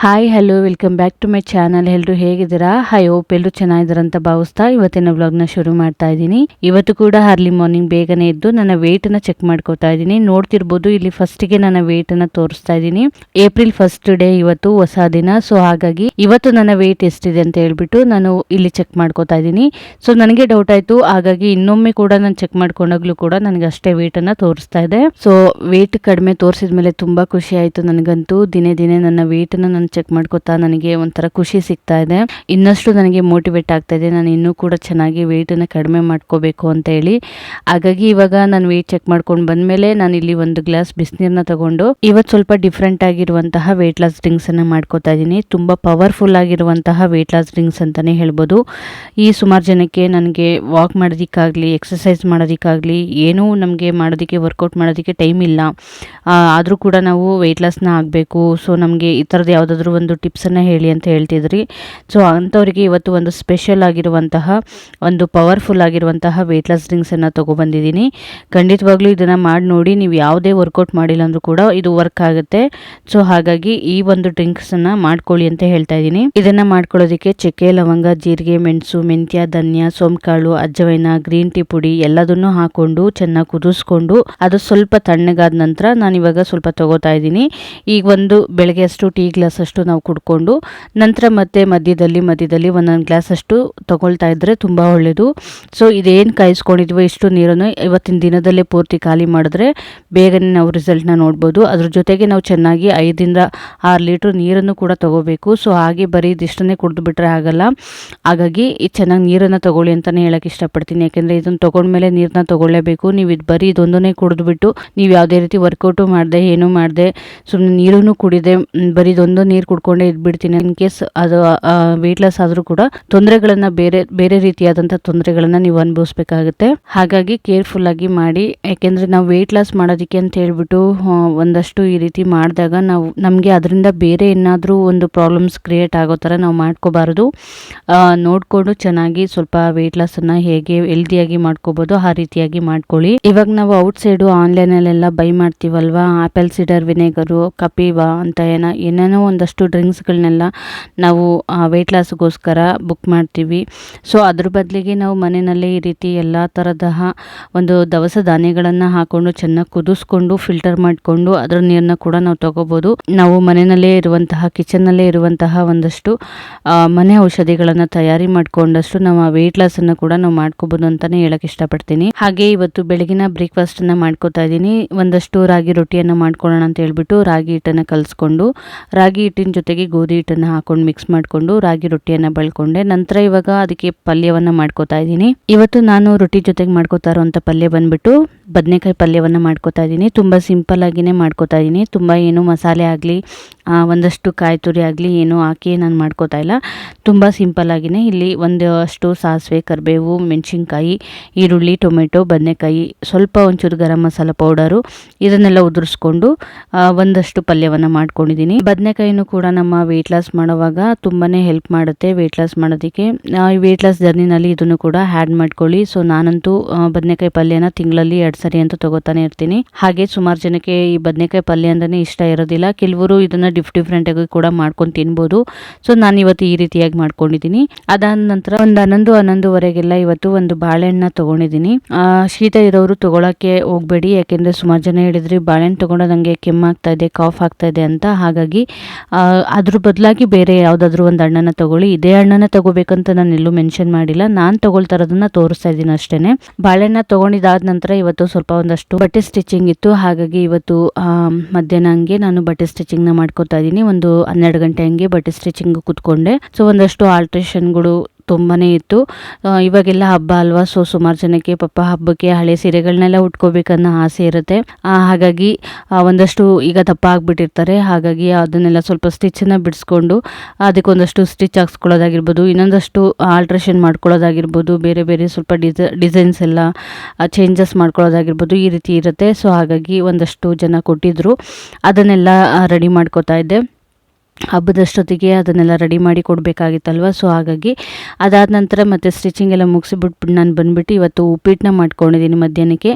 Hi hello welcome back to my channel ಎಲ್ಲರೂ ಹೇಗಿದ್ದೀರಾ? High ಓಪ್ ಎಲ್ಲರೂ ಚೆನ್ನಾಗಿದ್ದೀರಾ ಅಂತ ಭಾವಿಸ್ತಾ ಇವತ್ತಿನ ವ್ಲಾಗ್ನ ಶುರು ಮಾಡ್ತಾ ಇದ್ದೀನಿ. ಇವತ್ತು ಕೂಡ ಅರ್ಲಿ ಮಾರ್ನಿಂಗ್ ಬೇಗನೆ ಎದ್ದು ನನ್ನ ವೇಟನ್ನ ಚೆಕ್ ಮಾಡ್ಕೋತಾ ಇದ್ದೀನಿ. ನೋಡ್ತಿರ್ಬೋದು ಇಲ್ಲಿ ಫಸ್ಟಿಗೆ ನನ್ನ ನ ತೋರಿಸ್ತಾ ಇದ್ದೀನಿ. ಏಪ್ರಿಲ್ ಫಸ್ಟ್ ಡೇ ಇವತ್ತು ಹೊಸ ದಿನ. ಸೊ ಹಾಗಾಗಿ ಇವತ್ತು ನನ್ನ ವೇಟ್ ಎಷ್ಟಿದೆ ಅಂತ ಹೇಳ್ಬಿಟ್ಟು ನಾನು ಇಲ್ಲಿ ಚೆಕ್ ಮಾಡ್ಕೋತಾ ಇದ್ದೀನಿ. ಸೊ ನನಗೆ ಡೌಟ್ ಆಯ್ತು. ಹಾಗಾಗಿ ಇನ್ನೊಮ್ಮೆ ಕೂಡ ನಾನು ಚೆಕ್ ಮಾಡ್ಕೊಂಡಾಗ್ಲೂ ಕೂಡ ನನಗೆ ಅಷ್ಟೇ ವೇಟನ್ನ ತೋರಿಸ್ತಾ ಇದೆ. ಸೊ ವೇಟ್ ಕಡಿಮೆ ತೋರಿಸಿದ ಮೇಲೆ ತುಂಬಾ ಖುಷಿ ಆಯ್ತು ನನಗಂತೂ. ದಿನೇ ದಿನೇ ನನ್ನ ವೇಟನ್ನ ನಾನು ಚೆಕ್ ಮಾಡ್ಕೋತಾ ನನಗೆ ಒಂಥರ ಖುಷಿ ಸಿಗ್ತಾ ಇದೆ. ಇನ್ನಷ್ಟು ನನಗೆ ಮೋಟಿವೇಟ್ ಆಗ್ತಾ ಇದೆ. ನಾನು ಇನ್ನೂ ಕೂಡ ಚೆನ್ನಾಗಿ ವೆಯ್ಟನ್ನು ಕಡಿಮೆ ಮಾಡ್ಕೋಬೇಕು ಅಂತ ಹೇಳಿ. ಹಾಗಾಗಿ ಇವಾಗ ನಾನು ವೆಯ್ಟ್ ಚೆಕ್ ಮಾಡ್ಕೊಂಡು ಬಂದಮೇಲೆ ನಾನು ಇಲ್ಲಿ ಒಂದು ಗ್ಲಾಸ್ ಬಿಸಿನೀರನ್ನ ತಗೊಂಡು ಇವತ್ತು ಸ್ವಲ್ಪ ಡಿಫ್ರೆಂಟ್ ಆಗಿರುವಂತಹ ವೆಯ್ಟ್ ಲಾಸ್ ಡ್ರಿಂಕ್ಸ್ ಅನ್ನ ಮಾಡ್ಕೋತಾ ಇದ್ದೀನಿ ತುಂಬ ಪವರ್ಫುಲ್ ಆಗಿರುವಂತಹ ವೆಯ್ಟ್ ಲಾಸ್ ಡ್ರಿಂಕ್ಸ್ ಅಂತಾನೆ ಹೇಳ್ಬೋದು. ಈ ಸುಮಾರು ಜನಕ್ಕೆ ನನಗೆ ವಾಕ್ ಮಾಡೋದಕ್ಕಾಗಲಿ ಎಕ್ಸಸೈಸ್ ಮಾಡೋದಕ್ಕಾಗಲಿ ಏನೂ ನಮಗೆ ಮಾಡೋದಕ್ಕೆ ವರ್ಕೌಟ್ ಮಾಡೋದಕ್ಕೆ ಟೈಮ್ ಇಲ್ಲ. ಆದರೂ ಕೂಡ ನಾವು ವೆಯ್ಟ್ ಲಾಸ್ನ ಆಗಬೇಕು. ಸೊ ನಮಗೆ ಈ ಥರದ್ದು ಯಾವುದಾದ್ರೂ ಒಂದು ಟಿಪ್ಸನ್ನು ಹೇಳಿ ಅಂತ ಹೇಳ್ತಿದ್ರಿ. ಸೊ ಅಂಥವ್ರಿಗೆ ಇವತ್ತು ಒಂದು ಸ್ಪೆಷಲ್ ಆಗಿರುವಂತಹ, ಒಂದು ಪವರ್ಫುಲ್ ಆಗಿರುವಂತಹ ವೆಯ್ಟ್ ಲಾಸ್ ಡ್ರಿಂಕ್ಸನ್ನು ತೊಗೊಬಂದಿದ್ದೀನಿ ಖಂಡಿತವಾಗ್ಲೂ ಇದನ್ನು ಮಾಡಿ ನೋಡಿ, ನೀವು ಯಾವುದೇ ವರ್ಕೌಟ್ ಮಾಡಿಲ್ಲ ಅಂದರೂ ಕೂಡ ಇದು ವರ್ಕ್ ಆಗುತ್ತೆ. ಸೊ ಹಾಗಾಗಿ ಈ ಒಂದು ಡ್ರಿಂಕ್ಸನ್ನು ಮಾಡ್ಕೊಳ್ಳಿ ಅಂತ ಹೇಳ್ತಾ ಇದ್ದೀನಿ. ಇದನ್ನು ಮಾಡ್ಕೊಳ್ಳೋದಕ್ಕೆ ಚಕ್ಕೆ, ಲವಂಗ, ಜೀರಿಗೆ, ಮೆಣಸು, ಮೆಂತ್ಯ, ಧನ್ಯ ಸೋಂಕಾಳು ಅಜ್ಜವೈನ ಗ್ರೀನ್ ಟೀ ಪುಡಿ ಎಲ್ಲದನ್ನು ಹಾಕೊಂಡು ಚೆನ್ನಾಗಿ ಕುದಿಸ್ಕೊಂಡು ಅದು ಸ್ವಲ್ಪ ತಣ್ಣಗಾದ ನಂತರ ನಾನು ಇವಾಗ ಸ್ವಲ್ಪ ತಗೋತಾ ಇದ್ದೀನಿ. ಈಗ ಒಂದು ಬೆಳಗ್ಗೆ ಅಷ್ಟು ಟೀ ಗ್ಲಾಸ್ ಅಷ್ಟು ನಾವು ಕುಡ್ಕೊಂಡು ನಂತರ ಮತ್ತೆ ಮಧ್ಯದಲ್ಲಿ ಮಧ್ಯದಲ್ಲಿ ಒಂದೊಂದು ಗ್ಲಾಸ್ ಅಷ್ಟು ತಗೊಳ್ತಾ ಇದ್ದರೆ ತುಂಬ ಒಳ್ಳೆಯದು ಸೊ ಇದೇನು ಕಾಯಿಸ್ಕೊಂಡಿದ್ವೋ ಇಷ್ಟು ನೀರನ್ನು ಇವತ್ತಿನ ದಿನದಲ್ಲೇ ಪೂರ್ತಿ ಖಾಲಿ ಮಾಡಿದ್ರೆ ಬೇಗನೆ ನಾವು ರಿಸಲ್ಟ್ನ ನೋಡ್ಬೋದು. ಅದ್ರ ಜೊತೆಗೆ ನಾವು ಚೆನ್ನಾಗಿ ಐದರಿಂದ ಆರು ಲೀಟ್ರ್ ನೀರನ್ನು ಕೂಡ ತಗೋಬೇಕು. ಸೊ ಹಾಗೆ ಬರೀ ಇದಿಷ್ಟನ್ನೇ ಕುಡಿದು ಬಿಟ್ಟರೆ ಆಗಲ್ಲ. ಹಾಗಾಗಿ ಚೆನ್ನಾಗಿ ನೀರನ್ನು ತಗೊಳ್ಳಿ ಅಂತಲೇ ಹೇಳೋಕ್ಕೆ ಇಷ್ಟಪಡ್ತೀನಿ. ಯಾಕೆಂದರೆ ಇದನ್ನು ತೊಗೊಂಡ್ಮೇಲೆ ನೀರನ್ನ ತೊಗೊಳ್ಳೇಬೇಕು. ನೀವು ಇದು ಬರೀ ಇದೊಂದನ್ನೇ ಕುಡಿದ್ಬಿಟ್ಟು ನೀವು ಯಾವುದೇ ರೀತಿ ವರ್ಕೌಟು ಮಾಡಿದೆ, ಏನೂ ಮಾಡಿದೆ ಸುಮ್ಮನೆ ನೀರನ್ನು ಕುಡಿದೆ, ಬರೀ ಇದೊಂದು ನೀರು ಕುಡ್ಕೊಂಡೇ ಇದ್ಬಿಡ್ತೀನಿ. ಇನ್ ಕೇಸ್ ಅದು ವೆಯ್ಟ್ ಲಾಸ್ ಆದರೂ ಕೂಡ ತೊಂದರೆಗಳನ್ನ ಬೇರೆ ಬೇರೆ ರೀತಿಯಾದಂಥ ತೊಂದರೆಗಳನ್ನ ನೀವು ಅನುಭವಿಸ್ಬೇಕಾಗುತ್ತೆ. ಹಾಗಾಗಿ ಕೇರ್ಫುಲ್ ಆಗಿ ಮಾಡಿ. ಯಾಕೆಂದ್ರೆ ನಾವು ವೆಯ್ಟ್ ಲಾಸ್ ಮಾಡೋದಕ್ಕೆ ಅಂತ ಹೇಳ್ಬಿಟ್ಟು ಒಂದಷ್ಟು ಈ ರೀತಿ ಮಾಡಿದಾಗ ನಾವು, ನಮಗೆ ಅದರಿಂದ ಬೇರೆ ಏನಾದರೂ ಒಂದು ಪ್ರಾಬ್ಲಮ್ಸ್ ಕ್ರಿಯೇಟ್ ಆಗೋ ಥರ ನಾವು ಮಾಡ್ಕೋಬಾರ್ದು. ನೋಡಿಕೊಂಡು ಚೆನ್ನಾಗಿ ಸ್ವಲ್ಪ ವೆಯ್ಟ್ ಲಾಸನ್ನು ಹೇಗೆ ಹೆಲ್ದಿಯಾಗಿ ಮಾಡ್ಕೋಬೋದು, ಆ ರೀತಿಯಾಗಿ ಮಾಡ್ಕೊಳ್ಳಿ. ಇವಾಗ ನಾವು ಔಟ್ ಸೈಡು ಆನ್ಲೈನಲ್ಲೆಲ್ಲ ಬೈ ಮಾಡ್ತೀವಲ್ವಾ? ಆಪಲ್ ಸಿಡರ್ ವಿನೆಗರು ಕಪಿವಾ ಅಂತ ಏನೋ, ಏನೇನೋ ಒಂದಷ್ಟು ಡ್ರಿಂಕ್ಸ್ಗಳನ್ನೆಲ್ಲ ನಾವು ವೆಯ್ಟ್ ಲಾಸ್ಗೋಸ್ಕರ ಬುಕ್ ಮಾಡ್ತೀವಿ. ಸೊ ಅದ್ರ ಬದಲಿಗೆ ನಾವು ಮನೆಯಲ್ಲೇ ಈ ರೀತಿ ಎಲ್ಲ ಥರದ ಒಂದು ದವಸ ಧಾನ್ಯಗಳನ್ನು ಹಾಕ್ಕೊಂಡು ಚೆನ್ನಾಗಿ ಕುದಿಸ್ಕೊಂಡು ಫಿಲ್ಟರ್ ಮಾಡಿಕೊಂಡು ಅದರ ನೀರನ್ನ ಕೂಡ ನಾವು ತಗೋಬೋದು. ನಾವು ಮನೆಯಲ್ಲೇ ಇರುವಂತಹ ಕಿಚನ್ನಲ್ಲೇ ಇರುವಂತಹ ಒಂದಷ್ಟು ಮನೆ ಔಷಧಿಗಳನ್ನು ತಯಾರಿ ಮಾಡಿಕೊಂಡಷ್ಟು ನಾವು ಆ ವೆಯ್ಟ್ ಲಾಸನ್ನು ಕೂಡ ನಾವು ಮಾಡ್ಕೋಬೋದು ಅಂತಲೇ ಹೇಳಕ್ಕೆ ಇಷ್ಟಪಡ್ತೀನಿ. ಹಾಗೆ ಇವತ್ತು ಬೆಳಗಿನ ಬ್ರೇಕ್ಫಾಸ್ಟನ್ನು ಮಾಡ್ಕೋತಾ ಇದ್ದೀನಿ. ಒಂದಷ್ಟು ರಾಗಿ ರೊಟ್ಟಿಯನ್ನು ಮಾಡ್ಕೊಳ್ಳೋಣ ಅಂತ ಹೇಳ್ಬಿಟ್ಟು ರಾಗಿ ಹಿಟ್ಟನ್ನು ಕಲಿಸ್ಕೊಂಡು, ರಾಗಿ ಹಿಟ್ಟಿನ ಜೊತೆಗೆ ಗೋಧಿ ಹಿಟ್ಟನ್ನು ಹಾಕೊಂಡು ಮಿಕ್ಸ್ ಮಾಡಿಕೊಂಡು ರಾಗಿ ರೊಟ್ಟಿಯನ್ನು ಬಳ್ಕೊಂಡೆ. ನಂತರ ಇವಾಗ ಅದಕ್ಕೆ ಪಲ್ಯವನ್ನು ಮಾಡ್ಕೋತಾ ಇದ್ದೀನಿ. ಇವತ್ತು ನಾನು ರೊಟ್ಟಿ ಜೊತೆಗೆ ಮಾಡ್ಕೋತಾ ಇರೋವಂಥ ಪಲ್ಯ ಬಂದ್ಬಿಟ್ಟು ಬದನೆಕಾಯಿ ಪಲ್ಯವನ್ನು ಮಾಡ್ಕೋತಾ ಇದ್ದೀನಿ. ತುಂಬ ಸಿಂಪಲ್ ಆಗಿನೇ ಮಾಡ್ಕೋತಾ ಇದ್ದೀನಿ. ತುಂಬ ಏನು ಮಸಾಲೆ ಆಗಲಿ ಒಂದಷ್ಟು ಕಾಯಿ ತುರಿ ಆಗಲಿ, ಏನೂ ಹಾಕಿ ನಾನು ಮಾಡ್ಕೋತಾ ಇಲ್ಲ. ತುಂಬ ಸಿಂಪಲ್ಲಾಗಿಯೇ ಇಲ್ಲಿ ಒಂದಷ್ಟು ಸಾಸಿವೆ, ಕರಿಬೇವು, ಮೆಣಸಿನ್ಕಾಯಿ, ಈರುಳ್ಳಿ, ಟೊಮೆಟೊ, ಬದನೆಕಾಯಿ, ಸ್ವಲ್ಪ ಒಂಚೂರು ಗರಂ ಮಸಾಲ ಪೌಡರು ಇದನ್ನೆಲ್ಲ ಉದುರಿಸ್ಕೊಂಡು ಒಂದಷ್ಟು ಪಲ್ಯವನ್ನು ಮಾಡ್ಕೊಂಡಿದ್ದೀನಿ ಬದನೆಕಾಯಿನೂ ಕೂಡ ನಮ್ಮ ವೆಯ್ಟ್ ಲಾಸ್ ಮಾಡುವಾಗ ತುಂಬಾ ಹೆಲ್ಪ್ ಮಾಡುತ್ತೆ. ವೆಯ್ಟ್ ಲಾಸ್ ಮಾಡೋದಕ್ಕೆ ವೆಯ್ಟ್ ಲಾಸ್ ಜರ್ನಿನಲ್ಲಿ ಇದನ್ನು ಕೂಡ ಹ್ಯಾಡ್ ಮಾಡ್ಕೊಳ್ಳಿ. ಸೊ ನಾನಂತೂ ಬದನೆಕಾಯಿ ಪಲ್ಯನ ತಿಂಗಳಲ್ಲಿ ಎರಡು ಸರಿ ಅಂತ ತಗೋತಾನೆ ಇರ್ತೀನಿ. ಹಾಗೆ ಸುಮಾರು ಜನಕ್ಕೆ ಈ ಬದನೆಕಾಯಿ ಪಲ್ಯ ಅಂದ್ರೆ ಇಷ್ಟ ಇರೋದಿಲ್ಲ. ಕೆಲವರು ಇದನ್ನ ಡಿಫ್ ಡಿಫ್ರೆಂಟಾಗಿ ಕೂಡ ಮಾಡ್ಕೊಂಡು ತಿನ್ಬೋದು. ಸೊ ನಾನು ಇವತ್ತು ಈ ರೀತಿಯಾಗಿ ಮಾಡ್ಕೊಂಡಿದ್ದೀನಿ. ಅದಾದ ನಂತರ ಒಂದು ಹನ್ನೊಂದು, ಹನ್ನೊಂದುವರೆಗೆಲ್ಲ ಇವತ್ತು ಒಂದು ಬಾಳೆಹಣ್ಣ ತಗೊಂಡಿದ್ದೀನಿ. ಶೀತ ಇರೋರು ತೊಗೊಳಕ್ಕೆ ಹೋಗಬೇಡಿ. ಯಾಕೆಂದರೆ ಸುಮಾರು ಜನ ಹೇಳಿದ್ರಿ, ಬಾಳೆಹಣ್ಣು ತೊಗೊಂಡೋದು ನನಗೆ ಕೆಮ್ಮಾಗ್ತಾ ಇದೆ, ಕಾಫ್ ಆಗ್ತಾ ಇದೆ ಅಂತ. ಹಾಗಾಗಿ ಅದ್ರ ಬದಲಾಗಿ ಬೇರೆ ಯಾವುದಾದ್ರೂ ಒಂದು ಹಣ್ಣನ್ನು ತೊಗೊಳ್ಳಿ. ಇದೇ ಹಣ್ಣನ್ನು ತಗೋಬೇಕಂತ ನಾನು ಎಲ್ಲೂ ಮೆನ್ಷನ್ ಮಾಡಿಲ್ಲ. ನಾನು ತಗೊಳ್ತಾ ಇರೋದನ್ನ ತೋರಿಸ್ತಾ ಇದ್ದೀನಿ ಅಷ್ಟೇ ಬಾಳೆಹಣ್ಣ ತೊಗೊಂಡಿದ್ದಾದ ನಂತರ ಇವತ್ತು ಸ್ವಲ್ಪ ಒಂದಷ್ಟು ಬಟ್ಟೆ ಸ್ಟಿಚಿಂಗ್ ಇತ್ತು. ಹಾಗಾಗಿ ಇವತ್ತು ಮಧ್ಯಾಹ್ನ ಹಂಗೆ ನಾನು ಬಟ್ಟೆ ಸ್ಟಿಚಿಂಗ್ನ ಮಾಡ್ಕೋತಾ ಇದ್ದೀನಿ ಒಂದು ಹನ್ನೆರಡು ಗಂಟೆ ಹಂಗೆ ಬಟ್ಟೆ ಸ್ಟಿಚಿಂಗ್ ಕೂತ್ಕೊಂಡೆ. ಸೊ ಒಂದಷ್ಟು ಆಲ್ಟ್ರೇಷನ್ಗಳು ತುಂಬಾ ಇತ್ತು. ಇವಾಗೆಲ್ಲ ಹಬ್ಬ ಅಲ್ವಾ? ಸೊ, ಸುಮಾರು ಜನಕ್ಕೆ ಪಪ್ಪ ಹಬ್ಬಕ್ಕೆ ಹಳೆ ಸೀರೆಗಳನ್ನೆಲ್ಲ ಉಟ್ಕೋಬೇಕನ್ನೋ ಆಸೆ ಇರುತ್ತೆ. ಹಾಗಾಗಿ ಒಂದಷ್ಟು ಈಗ ದಪ್ಪ ಆಗಿಬಿಟ್ಟಿರ್ತಾರೆ ಹಾಗಾಗಿ ಅದನ್ನೆಲ್ಲ ಸ್ವಲ್ಪ ಸ್ಟಿಚ್ಚನ್ನು ಬಿಡಿಸ್ಕೊಂಡು ಅದಕ್ಕೆ ಒಂದಷ್ಟು ಸ್ಟಿಚ್ ಹಾಕ್ಸ್ಕೊಳ್ಳೋದಾಗಿರ್ಬೋದು, ಇನ್ನೊಂದಷ್ಟು ಆಲ್ಟ್ರೇಷನ್ ಮಾಡ್ಕೊಳ್ಳೋದಾಗಿರ್ಬೋದು, ಬೇರೆ ಬೇರೆ ಸ್ವಲ್ಪ ಡಿಸ, ಡಿಸೈನ್ಸ್ ಎಲ್ಲ ಚೇಂಜಸ್ ಮಾಡ್ಕೊಳ್ಳೋದಾಗಿರ್ಬೋದು ಈ ರೀತಿ ಇರುತ್ತೆ. ಸೊ, ಹಾಗಾಗಿ ಒಂದಷ್ಟು ಜನ ಕೊಟ್ಟಿದ್ದರು ಅದನ್ನೆಲ್ಲ ರೆಡಿ ಮಾಡ್ಕೋತಾ ಇದ್ದೆ. ಹಬ್ಬದಷ್ಟೊತ್ತಿಗೆ ಅದನ್ನೆಲ್ಲ ರೆಡಿ ಮಾಡಿ ಕೊಡಬೇಕಾಗಿತ್ತಲ್ವ? ಸೊ ಹಾಗಾಗಿ ಅದಾದ ನಂತರ ಮತ್ತು ಸ್ಟಿಚಿಂಗ್ ಎಲ್ಲ ಮುಗಿಸಿಬಿಟ್ಬಿಟ್ಟು ನಾನು ಬಂದುಬಿಟ್ಟು ಇವತ್ತು ಉಪ್ಪಿಟ್ಟನ್ನ ಮಾಡ್ಕೊಂಡಿದ್ದೀನಿ ಮಧ್ಯಾಹ್ನಕ್ಕೆ.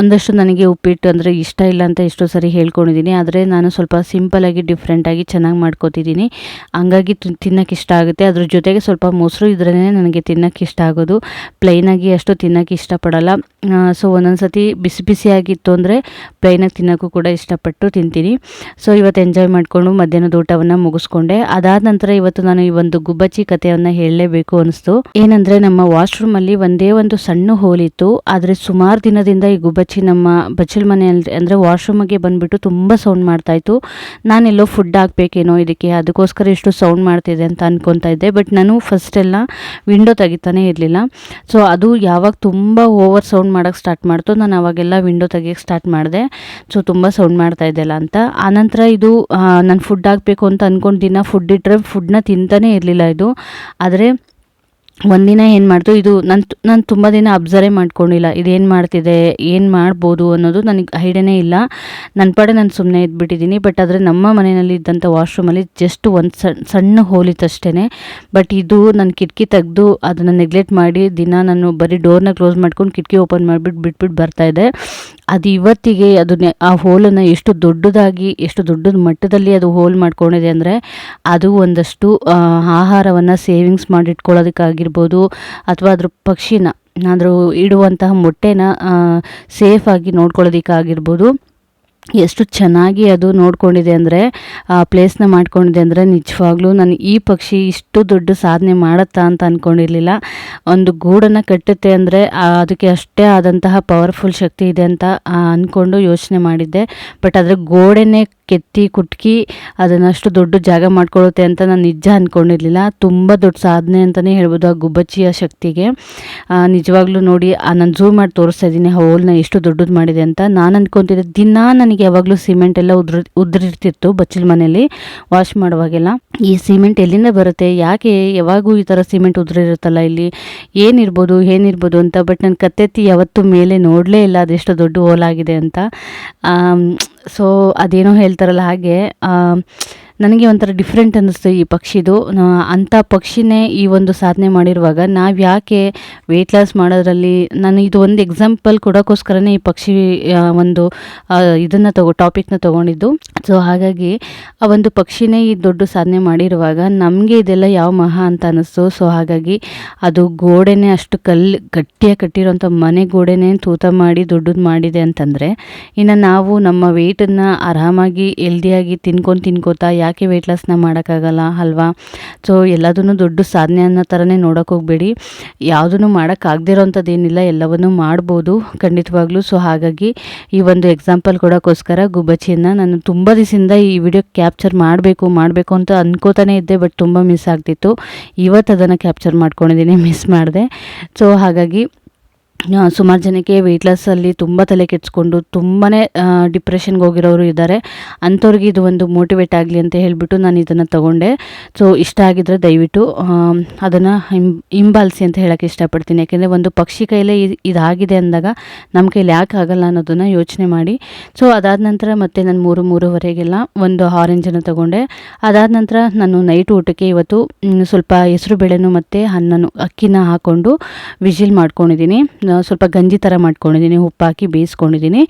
ಒಂದಷ್ಟು ನನಗೆ ಉಪ್ಪಿಟ್ಟು ಅಂದರೆ ಇಷ್ಟ ಇಲ್ಲ ಅಂತ ಎಷ್ಟೋ ಸರಿ ಹೇಳ್ಕೊಂಡಿದ್ದೀನಿ ಆದರೆ ನಾನು ಸ್ವಲ್ಪ ಸಿಂಪಲಾಗಿ ಡಿಫ್ರೆಂಟಾಗಿ ಚೆನ್ನಾಗಿ ಮಾಡ್ಕೋತಿದ್ದೀನಿ ಹಂಗಾಗಿ ತಿನ್ನೋಕೆ ಇಷ್ಟ ಆಗುತ್ತೆ. ಅದ್ರ ಜೊತೆಗೆ ಸ್ವಲ್ಪ ಮೊಸರು ಇದ್ರೇ ನನಗೆ ತಿನ್ನೋಕೆ ಇಷ್ಟ ಆಗೋದು. ಪ್ಲೈನಾಗಿ ಅಷ್ಟು ತಿನ್ನೋಕೆ ಇಷ್ಟಪಡಲ್ಲ. ಸೊ ಒಂದೊಂದು ಸತಿ ಬಿಸಿ ಬಿಸಿಯಾಗಿತ್ತು ಅಂದರೆ ಪ್ಲೈನಾಗಿ ತಿನ್ನೋಕ್ಕೂ ಕೂಡ ಇಷ್ಟಪಟ್ಟು ತಿಂತೀನಿ. ಸೊ ಇವತ್ತು ಎಂಜಾಯ್ ಮಾಡಿಕೊಂಡು ಮಧ್ಯಾಹ್ನದ ಊಟವನ್ನು ಮುಗಿಸ್ಕೊಂಡೆ. ಅದಾದ ನಂತರ ಇವತ್ತು ನಾನು ಈ ಒಂದು ಗುಬ್ಬಚ್ಚಿ ಕಥೆಯನ್ನ ಹೇಳಲೇಬೇಕು ಅನಿಸ್ತು. ಏನಂದ್ರೆ ನಮ್ಮ ವಾಶ್ರೂಮಲ್ಲಿ ಒಂದೇ ಒಂದು ಸಣ್ಣ ಹೋಲ್ ಇತ್ತು. ಆದ್ರೆ ಸುಮಾರು ದಿನದಿಂದ ಈ ಗುಬ್ಬಚ್ಚಿ ನಮ್ಮ ಬಚ್ಚಲ್ ಮನೆಯಲ್ಲಿ ವಾಶ್ರೂಮ್ಗೆ ಬಂದ್ಬಿಟ್ಟು ತುಂಬಾ ಸೌಂಡ್ ಮಾಡ್ತಾ ಇತ್ತು ನಾನೆಲ್ಲೋ ಫುಡ್ ಹಾಕ್ಬೇಕೇನೋ ಇದಕ್ಕೆ, ಅದಕ್ಕೋಸ್ಕರ ಇಷ್ಟು ಸೌಂಡ್ ಮಾಡ್ತಿದೆ ಅಂತ ಅನ್ಕೊತಾ ಇದ್ದೆ. ಬಟ್ ನಾನು ಫಸ್ಟ್ ಎಲ್ಲ ವಿಂಡೋ ತೆಗಿತಾನೆ ಇರಲಿಲ್ಲ. ಸೊ ಅದು ಯಾವಾಗ ತುಂಬಾ ಓವರ್ ಸೌಂಡ್ ಮಾಡೋಕ್ಕೆ ಸ್ಟಾರ್ಟ್ ಮಾಡ್ತು ನಾನು ಅವಾಗೆಲ್ಲ ವಿಂಡೋ ತೆಗಿಯೋಕ್ಕೆ ಸ್ಟಾರ್ಟ್ ಮಾಡಿದೆ. ಸೊ ತುಂಬಾ ಸೌಂಡ್ ಮಾಡ್ತಾ ಇದ್ದೆಲ್ಲ ಅಂತ. ಆನಂತರ ಇದು ನಾನು ಫುಡ್ ಹಾಕಬೇಕು ಅಂತ ಅಂದ್ಕೊಂಡು ದಿನ ಫುಡ್ ಇಟ್ಟರೆ ಫುಡ್ನ ತಿಂತಾನೇ ಇರಲಿಲ್ಲ ಇದು. ಆದರೆ ಒಂದಿನ ಏನು ಮಾಡ್ತು, ಇದು ನಾನು ನಾನು ತುಂಬ ದಿನ ಅಬ್ಸರ್ವ್ ಮಾಡ್ಕೊಂಡಿಲ್ಲ. ಇದೇನು ಮಾಡ್ತಿದೆ, ಏನು ಮಾಡ್ಬೋದು ಅನ್ನೋದು ನನಗೆ ಐಡಿಯಾನೇ ಇಲ್ಲ. ನನ್ನ ಪಾಡೆ ನಾನು ಸುಮ್ಮನೆ ಇದ್ಬಿಟ್ಟಿದ್ದೀನಿ. ಬಟ್ ಆದರೆ ನಮ್ಮ ಮನೆಯಲ್ಲಿ ಇದ್ದಂಥ ವಾಶ್ರೂಮಲ್ಲಿ ಜಸ್ಟ್ ಒಂದು ಸಣ್ಣ ಸಣ್ಣ ಹೋಲಿತಷ್ಟೇ ಬಟ್ ಇದು ನಾನು ಕಿಟಕಿ ತೆಗೆದು ಅದನ್ನು ನೆಗ್ಲೆಕ್ಟ್ ಮಾಡಿ ದಿನ ನಾನು ಬರೀ ಡೋರ್ನ ಕ್ಲೋಸ್ ಮಾಡ್ಕೊಂಡು ಕಿಟಕಿ ಓಪನ್ ಮಾಡಿಬಿಟ್ಟು ಬಿಟ್ಬಿಟ್ಟು ಬರ್ತಾಯಿದ್ದೆ ಅದು ಇವತ್ತಿಗೆ ಅದು ಆ ಹೋಲನ್ನು ಎಷ್ಟು ದೊಡ್ಡದಾಗಿ, ಎಷ್ಟು ದೊಡ್ಡ ಮಟ್ಟದಲ್ಲಿ ಅದು ಹೋಲ್ ಮಾಡ್ಕೊಂಡಿದೆ ಅಂದರೆ ಅದು ಒಂದಷ್ಟು ಆಹಾರವನ್ನು ಸೇವಿಂಗ್ಸ್ ಮಾಡಿಟ್ಕೊಳ್ಳೋದಕ್ಕಾಗಿರ್ಬೋದು ಅಥವಾ ಅದ್ರ ಪಕ್ಷಿನ ಏನಾದರೂ ಇಡುವಂತಹ ಮೊಟ್ಟೆನ ಸೇಫಾಗಿ ನೋಡ್ಕೊಳ್ಳೋದಕ್ಕಾಗಿರ್ಬೋದು. ಎಷ್ಟು ಚೆನ್ನಾಗಿ ಅದು ನೋಡ್ಕೊಂಡಿದೆ ಅಂದರೆ, ಆ ಪ್ಲೇಸ್ನ ಮಾಡ್ಕೊಂಡಿದೆ ಅಂದರೆ ನಿಜವಾಗ್ಲೂ ನಾನು ಈ ಪಕ್ಷಿ ಇಷ್ಟು ದೊಡ್ಡ ಸಾಧನೆ ಮಾಡುತ್ತಾ ಅಂತ ಅಂದ್ಕೊಂಡಿರಲಿಲ್ಲ ಒಂದು ಗೂಡನ್ನು ಕಟ್ಟುತ್ತೆ ಅಂದರೆ ಅದಕ್ಕೆ ಅಷ್ಟೇ ಆದಂತಹ ಪವರ್ಫುಲ್ ಶಕ್ತಿ ಇದೆ ಅಂತ ಅಂದ್ಕೊಂಡು ಯೋಚನೆ ಮಾಡಿದ್ದೆ. ಬಟ್ ಅದರ ಗೋಡೆನೇ ಕೆತ್ತಿ, ಕುಟ್ಕಿ ಅದನ್ನಷ್ಟು ದೊಡ್ಡ ಜಾಗ ಮಾಡ್ಕೊಳ್ಳುತ್ತೆ ಅಂತ ನಾನು ನಿಜ ಅಂದ್ಕೊಂಡಿರಲಿಲ್ಲ ತುಂಬ ದೊಡ್ಡ ಸಾಧನೆ ಅಂತಲೇ ಹೇಳ್ಬೋದು ಆ ಗುಬ್ಬಚ್ಚಿಯ ಶಕ್ತಿಗೆ. ನಿಜವಾಗ್ಲೂ ನೋಡಿ ನಾನು ಝೂಮ್ ಮಾಡಿ ತೋರಿಸ್ತಾ ಇದ್ದೀನಿ ಹೋಲ್ನ ಎಷ್ಟು ದೊಡ್ಡದು ಮಾಡಿದೆ ಅಂತ. ನಾನು ಅಂದ್ಕೊತಿದ್ದೆ ದಿನ ನನಗೆ ಯಾವಾಗಲೂ ಸಿಮೆಂಟ್ ಎಲ್ಲ ಉದ್ರ, ಉದ್ರಿರ್ತಿತ್ತು ಬಚ್ಚಲ ಮನೆಯಲ್ಲಿ ವಾಶ್ ಮಾಡುವಾಗೆಲ್ಲ. ಈ ಸಿಮೆಂಟ್ ಎಲ್ಲಿಂದ ಬರುತ್ತೆ? ಯಾಕೆ ಯಾವಾಗೂ ಈ ಥರ ಸಿಮೆಂಟ್ ಉದುರಿರುತ್ತಲ್ಲ ಇಲ್ಲಿ? ಏನಿರ್ಬೋದು ಏನಿರ್ಬೋದು ಅಂತ ಬಟ್ ನಾನು ಕತ್ತೆತ್ತಿ ಯಾವತ್ತೂ ಮೇಲೆ ನೋಡಲೇ ಇಲ್ಲ ಅದೆಷ್ಟು ದೊಡ್ಡ ಹೋಲಾಗಿದೆ ಅಂತ. ಸೊ ಅದೇನೋ ಹೇಳ್ತಾರಲ್ಲ ಹಾಗೆ ನನಗೆ ಒಂಥರ ಡಿಫ್ರೆಂಟ್ ಅನ್ನಿಸ್ತು ಈ ಪಕ್ಷಿದು. ಅಂಥ ಪಕ್ಷಿನೇ ಈ ಒಂದು ಸಾಧನೆ ಮಾಡಿರುವಾಗ ನಾವು ಯಾಕೆ ವೆಯ್ಟ್ ಲಾಸ್ ಮಾಡೋದ್ರಲ್ಲಿ ನಾನು ಇದು ಒಂದು ಎಕ್ಸಾಂಪಲ್ ಕೊಡೋಕ್ಕೋಸ್ಕರನೇ ಈ ಪಕ್ಷಿ ಒಂದು ಇದನ್ನು ತಗೋ ಟಾಪಿಕ್ನ ತೊಗೊಂಡಿದ್ದು. ಸೊ ಹಾಗಾಗಿ ಆ ಒಂದು ಪಕ್ಷಿನೇ ಈ ದೊಡ್ಡ ಸಾಧನೆ ಮಾಡಿರುವಾಗ ನಮಗೆ ಇದೆಲ್ಲ ಯಾವ ಮಹಾ ಅಂತ ಅನ್ನಿಸ್ತು. ಸೊ ಹಾಗಾಗಿ ಅದು ಗೋಡೆನೇ ಅಷ್ಟು ಕಲ್ಲು ಗಟ್ಟಿಯಾಗಿ ಕಟ್ಟಿರೋಂಥ ಮನೆ ಗೋಡೆನೇ ತೂತ ಮಾಡಿ ದೊಡ್ಡದು ಮಾಡಿದೆ ಅಂತಂದರೆ ಇನ್ನು ನಾವು ನಮ್ಮ ವೆಯ್ಟನ್ನು ಆರಾಮಾಗಿ ಹೆಲ್ದಿಯಾಗಿ ತಿನ್ಕೊಂಡು ತಿನ್ಕೋತಾ ಯಾಕೆ ವೆಯ್ಟ್ ಲಾಸ್ನ ಮಾಡೋಕ್ಕಾಗಲ್ಲ ಅಲ್ವಾ? ಸೊ ಎಲ್ಲದನ್ನು ದೊಡ್ಡ ಸಾಧನೆ ಅನ್ನೋ ಥರನೇ ನೋಡೋಕೆ ಹೋಗಬೇಡಿ. ಯಾವುದನ್ನು ಮಾಡೋಕ್ಕಾಗದೇ ಏನಿಲ್ಲ, ಎಲ್ಲವನ್ನೂ ಮಾಡ್ಬೋದು ಖಂಡಿತವಾಗ್ಲೂ. ಸೊ ಹಾಗಾಗಿ ಈ ಒಂದು ಎಕ್ಸಾಂಪಲ್ ಕೊಡೋಕ್ಕೋಸ್ಕರ ಗುಬ್ಬಚ್ಚಿಯನ್ನು ನಾನು ತುಂಬ ದಿವಸದಿಂದ ಈ ವಿಡಿಯೋ ಕ್ಯಾಪ್ಚರ್ ಮಾಡಬೇಕು ಮಾಡಬೇಕು ಅಂತ ಅನ್ಕೋತಾನೆ ಇದ್ದೆ ಬಟ್ ತುಂಬ ಮಿಸ್ ಆಗ್ತಿತ್ತು. ಇವತ್ತು ಅದನ್ನು ಕ್ಯಾಪ್ಚರ್ ಮಾಡ್ಕೊಂಡಿದ್ದೀನಿ ಮಿಸ್ ಮಾಡಿದೆ. ಸೊ ಹಾಗಾಗಿ ಸುಮಾರು ಜನಕ್ಕೆ ವೆಯ್ಟ್ ಲಾಸಲ್ಲಿ ತುಂಬ ತಲೆ ಕೆಡಿಸ್ಕೊಂಡು ತುಂಬಾ ಡಿಪ್ರೆಷನ್ಗೆ ಹೋಗಿರೋರು ಇದ್ದಾರೆ ಅಂಥವ್ರಿಗೆ ಇದು ಒಂದು ಮೋಟಿವೇಟ್ ಆಗಲಿ ಅಂತ ಹೇಳಿಬಿಟ್ಟು ನಾನು ಇದನ್ನು ತೊಗೊಂಡೆ. ಸೊ ಇಷ್ಟ ಆಗಿದ್ರೆ ದಯವಿಟ್ಟು ಅದನ್ನು ಹಿಂಬಾಲಿಸಿ ಅಂತ ಹೇಳೋಕ್ಕೆ ಇಷ್ಟಪಡ್ತೀನಿ. ಯಾಕೆಂದರೆ ಒಂದು ಪಕ್ಷಿ ಕೈಲೇ ಇದು, ಇದಾಗಿದೆ ಅಂದಾಗ ನಮ್ಮ ಕೈಲಿ ಯಾಕೆ ಆಗಲ್ಲ ಅನ್ನೋದನ್ನು ಯೋಚನೆ ಮಾಡಿ. ಸೊ ಅದಾದ ನಂತರ ಮತ್ತೆ ನಾನು ಮೂರು, ಮೂರುವರೆಗೆಲ್ಲ ಒಂದು ಆರೆಂಜನ್ನು ತೊಗೊಂಡೆ. ಅದಾದ ನಂತರ ನಾನು ನೈಟ್ ಊಟಕ್ಕೆ ಇವತ್ತು ಸ್ವಲ್ಪ ಹೆಸರು ಬೇಳೆನೂ ಮತ್ತು ಅನ್ನನು, ಅಕ್ಕಿನ ಹಾಕ್ಕೊಂಡು ವಿಜಿಲ್ ಮಾಡ್ಕೊಂಡಿದ್ದೀನಿ. ಸ್ವಲ್ಪ ಗಂಜಿ ಥರ ಮಾಡ್ಕೊಂಡಿದ್ದೀನಿ ಹಾಕಿ ಬೇಯಿಸ್ಕೊಂಡಿದ್ದೀನಿ.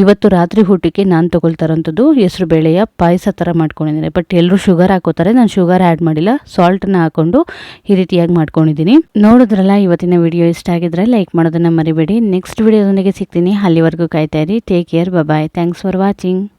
ಇವತ್ತು ರಾತ್ರಿ ಊಟಕ್ಕೆ ನಾನು ತೊಗೊಳ್ತಾರಂಥದ್ದು ಹೆಸರು ಬೇಳೆಯ ಪಾಯಸ ಥರ ಮಾಡ್ಕೊಂಡಿದ್ದೀನಿ. ಬಟ್ ಎಲ್ಲರೂ ಶುಗರ್ ಹಾಕೋತಾರೆ, ನಾನು ಶುಗರ್ ಆ್ಯಡ್ ಮಾಡಿಲ್ಲ ಸಾಲ್ಟನ್ನ ಹಾಕ್ಕೊಂಡು ಈ ರೀತಿಯಾಗಿ ಮಾಡ್ಕೊಂಡಿದ್ದೀನಿ. ನೋಡಿದ್ರಲ್ಲ, ಇವತ್ತಿನ ವಿಡಿಯೋ ಇಷ್ಟ ಆಗಿದ್ರೆ ಲೈಕ್ ಮಾಡೋದನ್ನು ಮರಿಬೇಡಿ. ನೆಕ್ಸ್ಟ್ ವಿಡಿಯೋದೊಂದಿಗೆ ಸಿಗ್ತೀನಿ. ಅಲ್ಲಿವರೆಗೂ ಕಾಯ್ತಾ ಇರಿ. Take care bye thanks for watching